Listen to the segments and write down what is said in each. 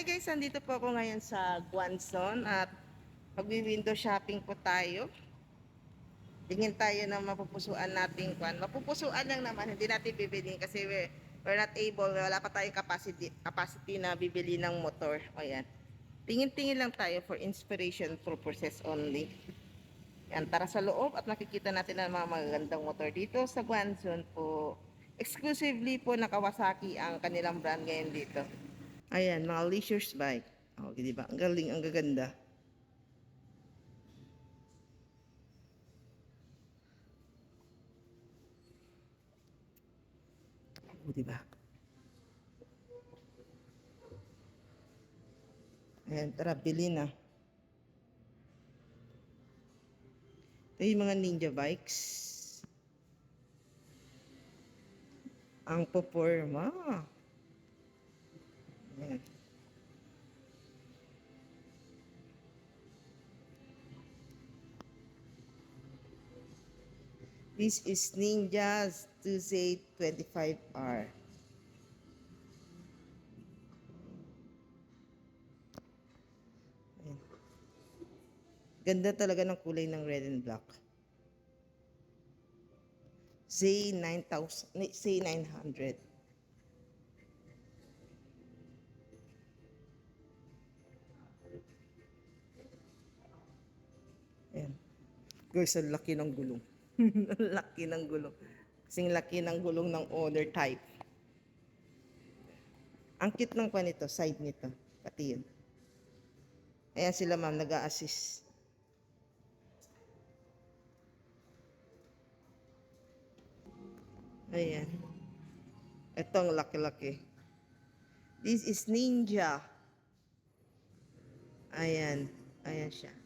Hi guys, andito po ako ngayon sa Guanzon at magwi-window shopping po tayo. Tingin tayo ng mapupusuan nating kwan. Mapupusuan lang naman, hindi natin bibilin kasi we, we're not able, wala pa tayong capacity, capacity na bibili ng motor. O yan. Tingin-tingin lang tayo for inspiration purposes only. Yan, tara sa loob at nakikita natin ang mga magagandang motor dito sa Guanzon po. Exclusively po na Kawasaki ang kanilang brand ngayon dito. Ayan, mga leisure's bike. O, di ba? Ang galing, ang gaganda. O, di ba? Ayan, tara, bili na. Ito yung mga ninja bikes. Ang poporma. This is Ninja's Tuesday 25R. Ayan. Ganda talaga ng kulay ng red and black. Z9000, Z900. Ayan. Guys, ang laki ng gulong. Laki ng gulong. Kasing laki ng gulong ng owner type. Ang cute ng pa nito, side nito. Pati yun. Ayan sila ma'am, nag assist Ayan. Ito ang laki-laki. This is Ninja. Ayan. Ayan siya.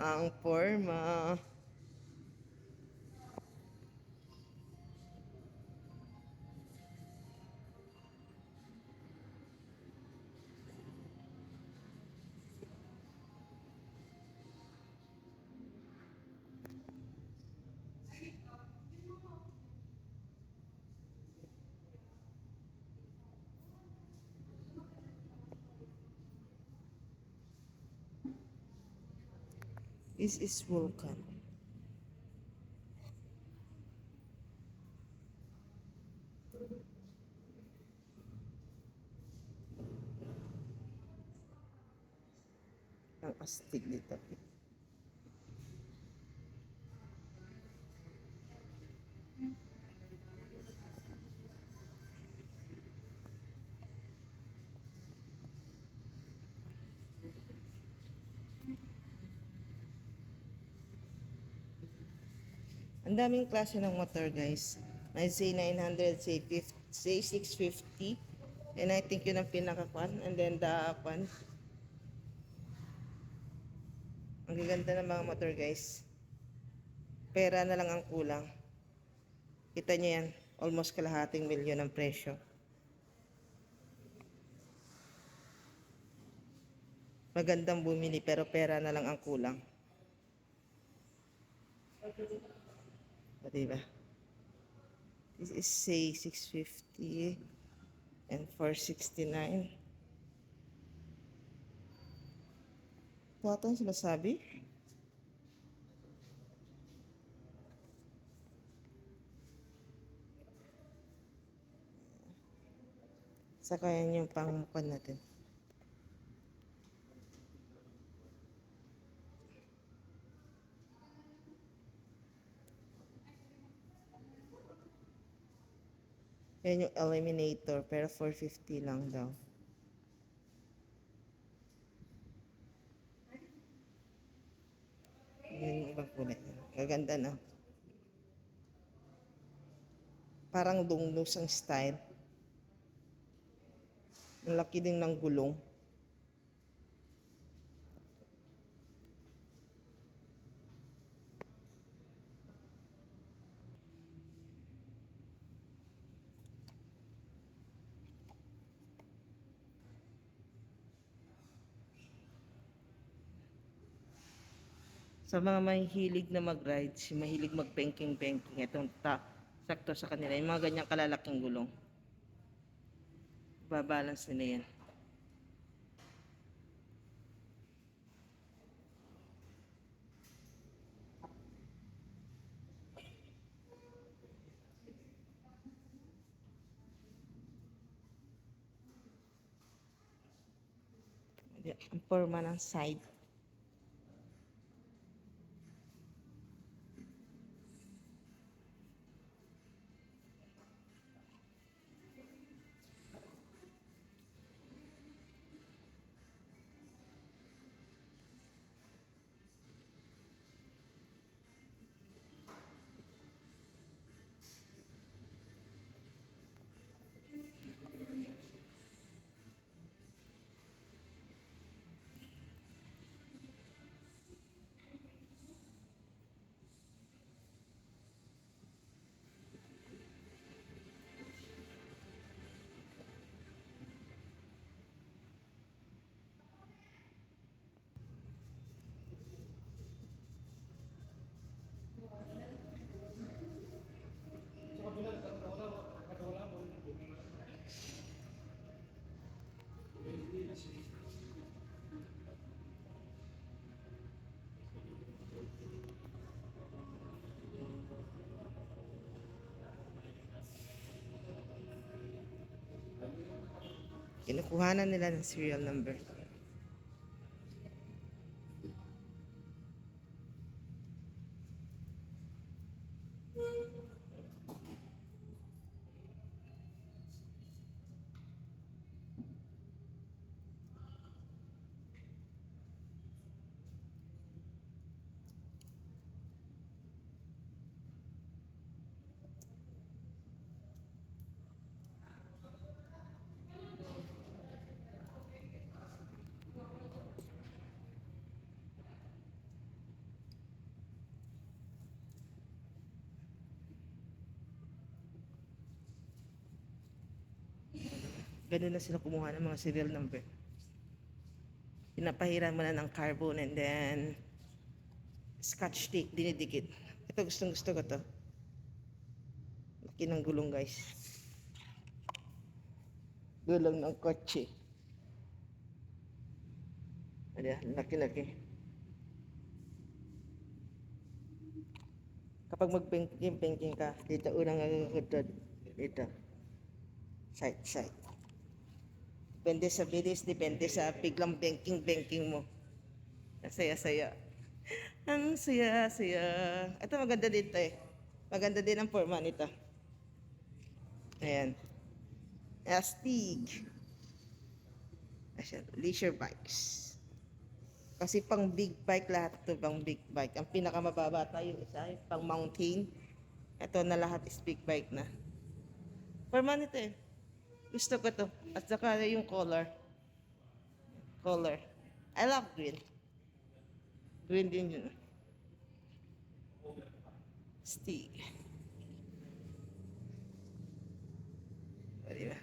Ang forma. This is Vulcan. Ang astig dito. Ang daming klase ng motor, guys. May Z900, Z50, Z650. And I think yun ang pinaka-kwan. And then the kwan. Ang gaganda ng mga motor, guys. Pera na lang ang kulang. Kita niyo yan. Almost kalahating milyon ang presyo. Magandang bumili pero pera na lang ang kulang. O, diba? This is say 650 and 469. Ito yung sinasabi. Saka yan yung pangmukan natin. Yan yung eliminator, pero 450 lang daw. Yan yung ibang kulay. Gaganda na. Parang dunglos ang style. Ang laki din ng gulong. Sa mga mahilig na mag-ride, si mahilig mag-banking-banking, itong ta sakto sa kanila, yung mga ganyang kalalaking gulong. Babalance nila yan. Ang forma ng side. Kinukuhanan nila ng serial number. Ganun na sila kumuha ng mga serial number. Pinapahiran mo na ng carbon and then scotch tape, dinidikit. Ito gustong gusto ko to. Laki ng gulong guys. Gulong ng kotse. Ayan, laki-laki. Kapag mag-banking ka, dito unang agagod dito. Side, side. Depende sa bilis, depende sa biglang banking-banking mo. Saya-saya. Ang saya-saya. Ito maganda dito eh. Maganda din ang forma nito. Ayan. Astig. Ayan, leisure bikes. Kasi pang big bike lahat ito, pang big bike. Ang pinakamababa tayo isa, yung pang mountain. Ito na lahat is big bike na. Forma nito eh. Gusto ko to. At saka yung color. Color. I love green. Green din yun. Stick. O, diba?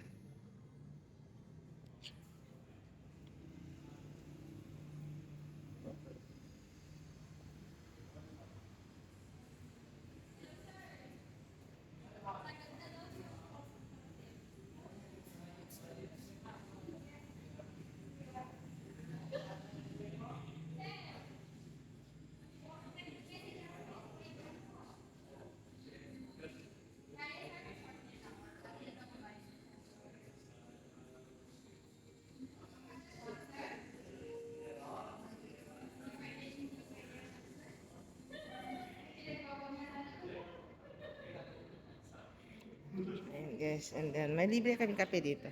Ayan guys, and then may libre kami kape dito.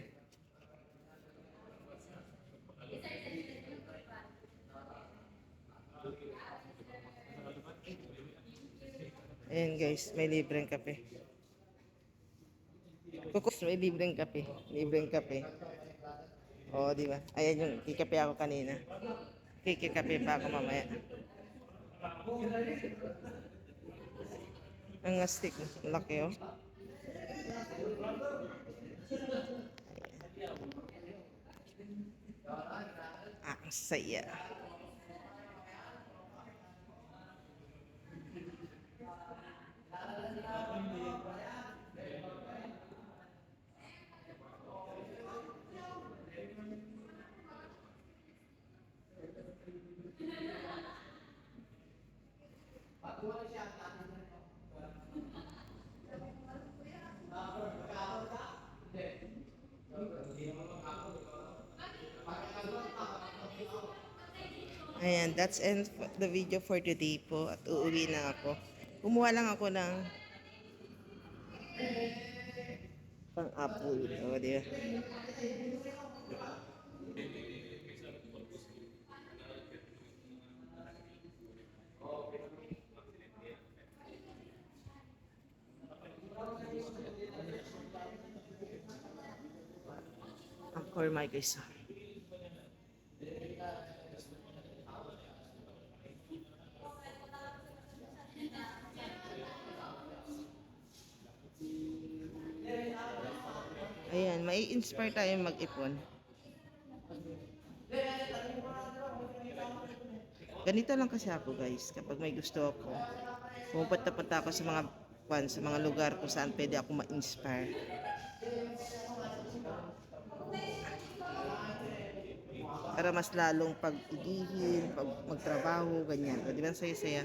Ayan guys, may libreng kape. Kukus, may libreng kape. Libreng kape. Oo, di ba? Ayan yung kikape ako kanina. Kikikape pa ako mamaya. Ang astig. Laki oh. 啊！死啊 Ayan, that's end the video for today po. At uuwi na ako. Kumuha lang ako ng pang apple. O, di ba? Ang core mic guys. Ayan, may inspire tayo mag-ipon. Ganito lang kasi ako guys, kapag may gusto ako, pumupunta-punta ako sa mga kwan, sa mga lugar kung saan pwede ako ma-inspire. Para mas lalong pag-igihin, pag magtrabaho, ganyan. O, di ba ang saya-saya?